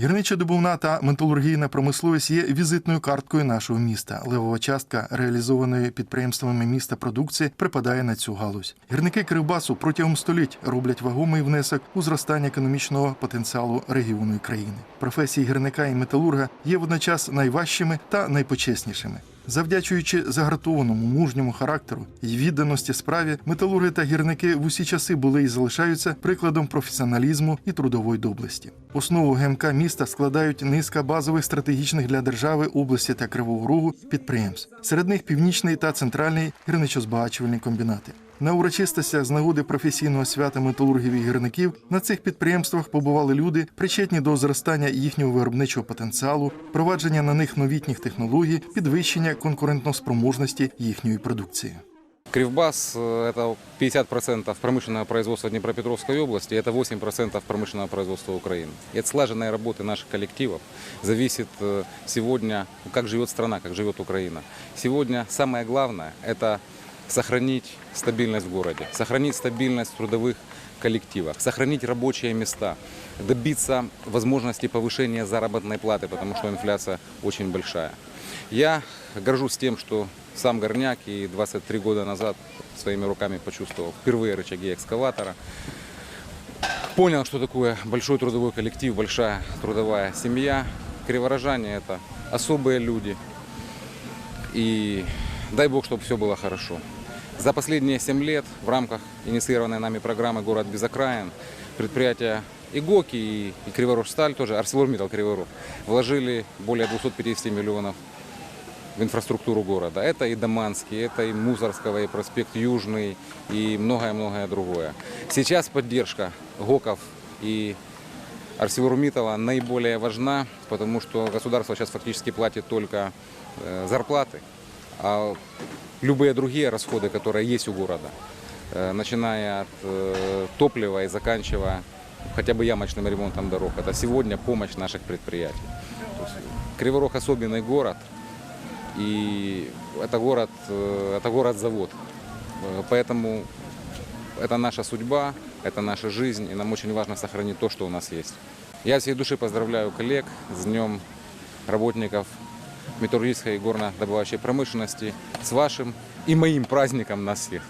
Гірничо-добувна та металургійна промисловість є візитною карткою нашого міста. Левова частка реалізованої підприємствами міста продукції припадає на цю галузь. Гірники Кривбасу протягом століть роблять вагомий внесок у зростання економічного потенціалу регіону і країни. Професії гірника і металурга є водночас найважчими та найпочеснішими. Завдячуючи загартованому мужньому характеру і відданості справі, металурги та гірники в усі часи були і залишаються прикладом професіоналізму і трудової доблесті. Основу ГМК міста складають низка базових стратегічних для держави області та Кривого Рогу підприємств. Серед них північний та центральний гірничо-збагачувальні комбінати. На урочистостях з нагоди професійного свята металургів і гірників на цих підприємствах побували люди, причетні до зростання їхнього виробничого потенціалу, провадження на них новітніх технологій, підвищення конкурентноспроможності їхньої продукції. Кривбас э, – это 50% промышленного производства Днепропетровской области, и это 8% промышленного производства Украины. И от слаженной работы наших коллективов зависит э, сегодня, ну, как живет страна, как живет Украина. Сегодня самое главное – это сохранить стабильность в городе, сохранить стабильность в трудовых коллективах, сохранить рабочие места, добиться возможности повышения заработной платы, потому что инфляция очень большая. Я горжусь тем, что сам горняк и 23 года назад своими руками почувствовал впервые рычаги экскаватора. Понял, что такое большой трудовой коллектив, большая трудовая семья. Криворожане – это особые люди. И дай бог, чтобы все было хорошо. За последние 7 лет в рамках инициированной нами программы «Город без окраин» предприятия ИГОКи и, и Криворожсталь, тоже ArcelorMittal Криворог, вложили более 250 миллионов в инфраструктуру города. Это и Даманский, это и Мусорского, и проспект Южный, и многое-многое другое. Сейчас поддержка ГОКов и ArcelorMittal наиболее важна, потому что государство сейчас фактически платит только э, зарплаты, а любые другие расходы, которые есть у города, э, начиная от э, топлива и заканчивая хотя бы ямочным ремонтом дорог, это сегодня помощь наших предприятий. Есть Криворог особенный город, и это город, э, это город-завод. Поэтому это наша судьба, это наша жизнь, и нам очень важно сохранить то, что у нас есть. Я всей души поздравляю коллег с Днем работников металлургической и горно-добывающей промышленности, с вашим и моим праздником нас всех.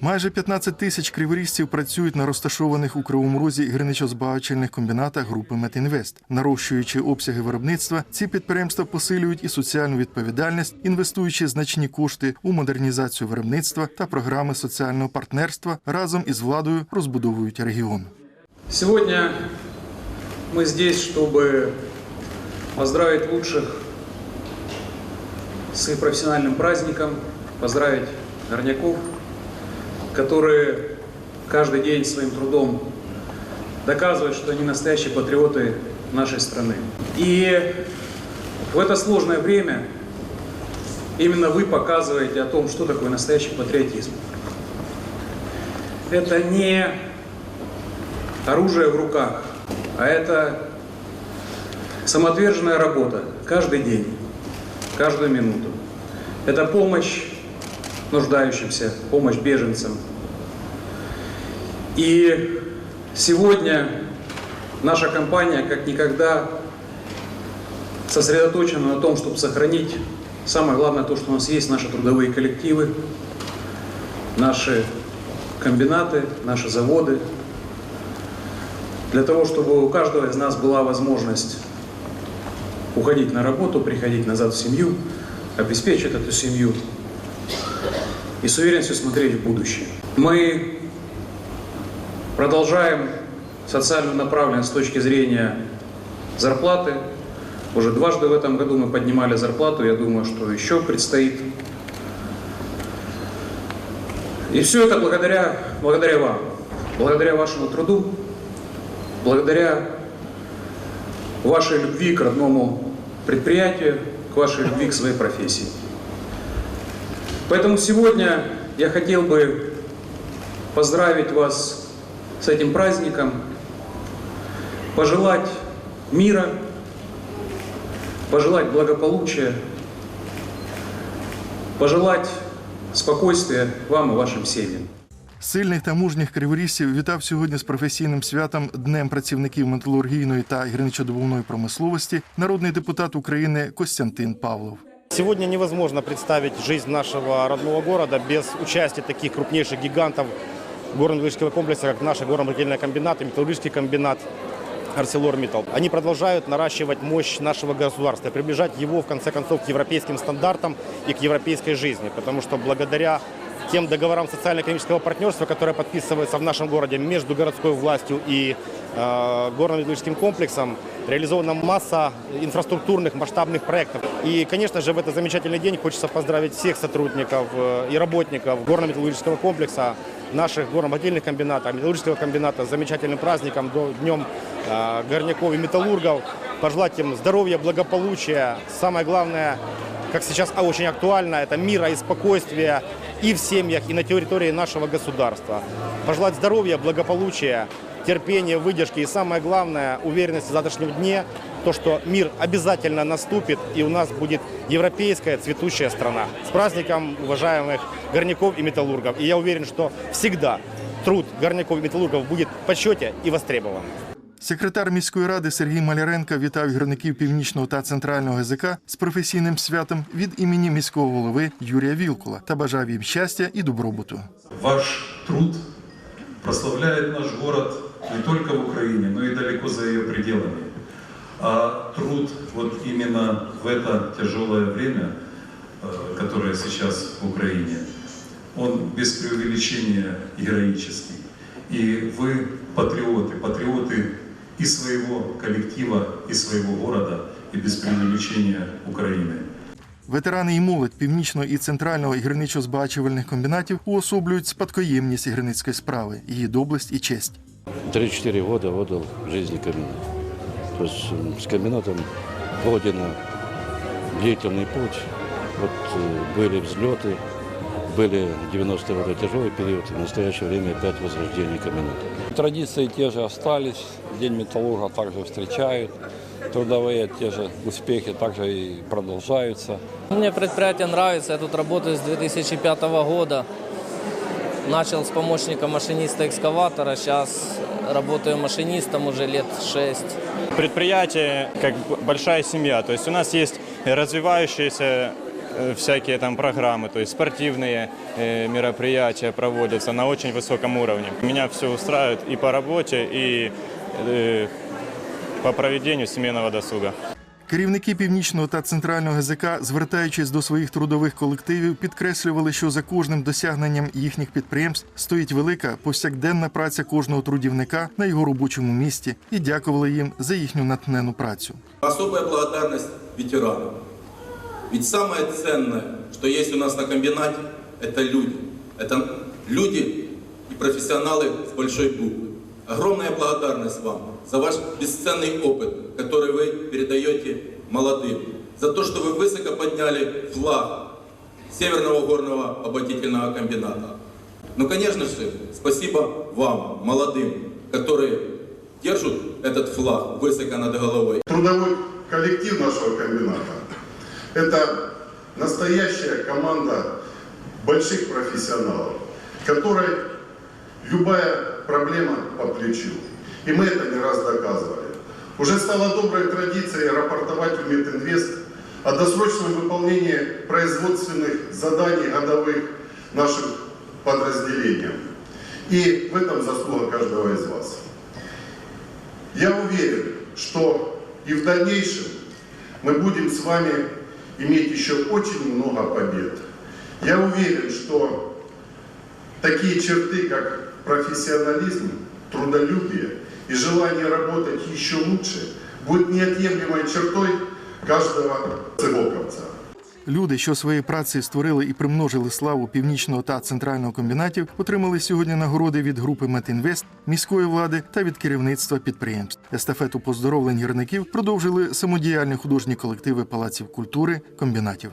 Майже 15 тисяч криворіжців працюють на розташованих у Кривому Розі гірничо-збагачувальних комбінатах групи Метінвест. Нарощуючи обсяги виробництва, ці підприємства посилюють і соціальну відповідальність, інвестуючи значні кошти у модернізацію виробництва та програми соціального партнерства разом із владою розбудовують регіон. Сегодня мы здесь, чтобы поздравить лучших с их профессиональным праздником, поздравить горняков, которые каждый день своим трудом доказывают, что они настоящие патриоты нашей страны. И в это сложное время именно вы показываете о том, что такое настоящий патриотизм. Это не оружие в руках, а это самоотверженная работа каждый день, каждую минуту. Это помощь нуждающимся, помощь беженцам. И сегодня наша компания как никогда сосредоточена на том, чтобы сохранить самое главное то, что у нас есть, наши трудовые коллективы, наши комбинаты, наши заводы, для того, чтобы у каждого из нас была возможность уходить на работу, приходить назад в семью, обеспечить эту семью и с уверенностью смотреть в будущее. Мы продолжаем социальную направленность с точки зрения зарплаты. Уже дважды в этом году мы поднимали зарплату, я думаю, что еще предстоит. И все это благодаря, благодаря вам, благодаря вашему труду, благодаря вашей любви к родному предприятию, к вашей любви к своей профессии. Поэтому сегодня я хотел бы поздравить вас с этим праздником, пожелать мира, пожелать благополучия, пожелать спокойствия вам и вашим семьям. Сильних та мужніх криворіжців вітав сьогодні з професійним святом Днем працівників металургійної та гірничодобувної промисловості народний депутат України Костянтин Павлов. Сегодня невозможно представить жизнь нашего родного города без участия таких крупнейших гигантов горно-металлургического комплекса, как наш горно-металлургический комбинат и металлургический комбинат ArcelorMittal. Они продолжают наращивать мощь нашего государства, приближать его, в конце концов, к европейским стандартам и к европейской жизни, потому что благодаря тем договорам социально-экономического партнерства, которые подписываются в нашем городе между городской властью и э, горно-металлургическим комплексом, реализована масса инфраструктурных масштабных проектов. И, конечно же, в этот замечательный день хочется поздравить всех сотрудников э, и работников горно-металлургического комплекса, наших горно-мотельных комбинатов, металлургического комбината с замечательным праздником, днем э, горняков и металлургов. Пожелать им здоровья, благополучия. Самое главное, как сейчас а, очень актуально, это мира и спокойствия и в семьях, и на территории нашего государства. Пожелать здоровья, благополучия, терпения, выдержки и самое главное, уверенности в завтрашнем дне, то, что мир обязательно наступит и у нас будет европейская цветущая страна. С праздником уважаемых горняков и металлургов. И я уверен, что всегда труд горняков и металлургов будет в почете и востребован. Секретар міської ради Сергій Маляренко вітав гірників північного та центрального ГЗК з професійним святом від імені міського голови Юрія Вілкула та бажав їм щастя і добробуту. Ваш труд прославляет наш город не только в Украине, но и далеко за ее пределами. А труд вот именно в это тяжелое время, э, которое сейчас в Украине, он без преувеличения героический. И вы патриоты, патриоты и своего коллектива, и своего города, и без преувеличения Украины. Ветерани і молодь північного і центрального гірничо-збагачувальних комбінатів уособлюють спадкоємність гірницької справи, її доблесть і честь. 3-4 года отдал жизни комбинат. То есть м, с комбинатом пройдено длительный путь. Вот э, были взлеты, были 90-е годы тяжелый период, и в настоящее время опять возрождение комбината. Традиции те же остались, День металлурга также встречают, трудовые те же успехи также и продолжаются. Мне предприятие нравится, я тут работаю с 2005 года. Начал с помощника машиниста экскаватора, сейчас работаю машинистом уже лет 6. Предприятие как большая семья, то есть у нас есть развивающиеся всякие там программы, то есть спортивные э, мероприятия проводятся на очень высоком уровне. Меня все устраивает и по работе, и э, по проведению семейного досуга. Керівники північного та центрального ГЗК, звертаючись до своїх трудових колективів, підкреслювали, що за кожним досягненням їхніх підприємств стоїть велика повсякденна праця кожного трудівника на його робочому місці і дякували їм за їхню натхнену працю. Особая благодарность ветеранам. Ведь самое ценное, что есть у нас на комбинате, это люди. Это люди и профессионалы с большой буквы. Огромная благодарность вам за ваш бесценный опыт, который вы передаете молодым. За то, что вы высоко подняли флаг Северного горного обогатительного комбината. Ну, конечно же, спасибо вам, молодым, которые держат этот флаг высоко над головой. Трудовой коллектив нашего комбината – это настоящая команда больших профессионалов, которой любая проблема по плечу. И мы это не раз доказывали. Уже стало доброй традицией рапортовать в Мединвест о досрочном выполнении производственных заданий годовых нашим подразделениям. И в этом заслуга каждого из вас. Я уверен, что и в дальнейшем мы будем с вами иметь еще очень много побед. Я уверен, что такие черты, как профессионализм, трудолюбие и желание работать еще лучше, будут неотъемлемой чертой каждого цегоковца. Люди, що своєю працею створили і примножили славу північного та центрального комбінатів, отримали сьогодні нагороди від групи Метінвест, міської влади та від керівництва підприємств. Естафету поздоровлень гірників продовжили самодіяльні художні колективи палаців культури комбінатів.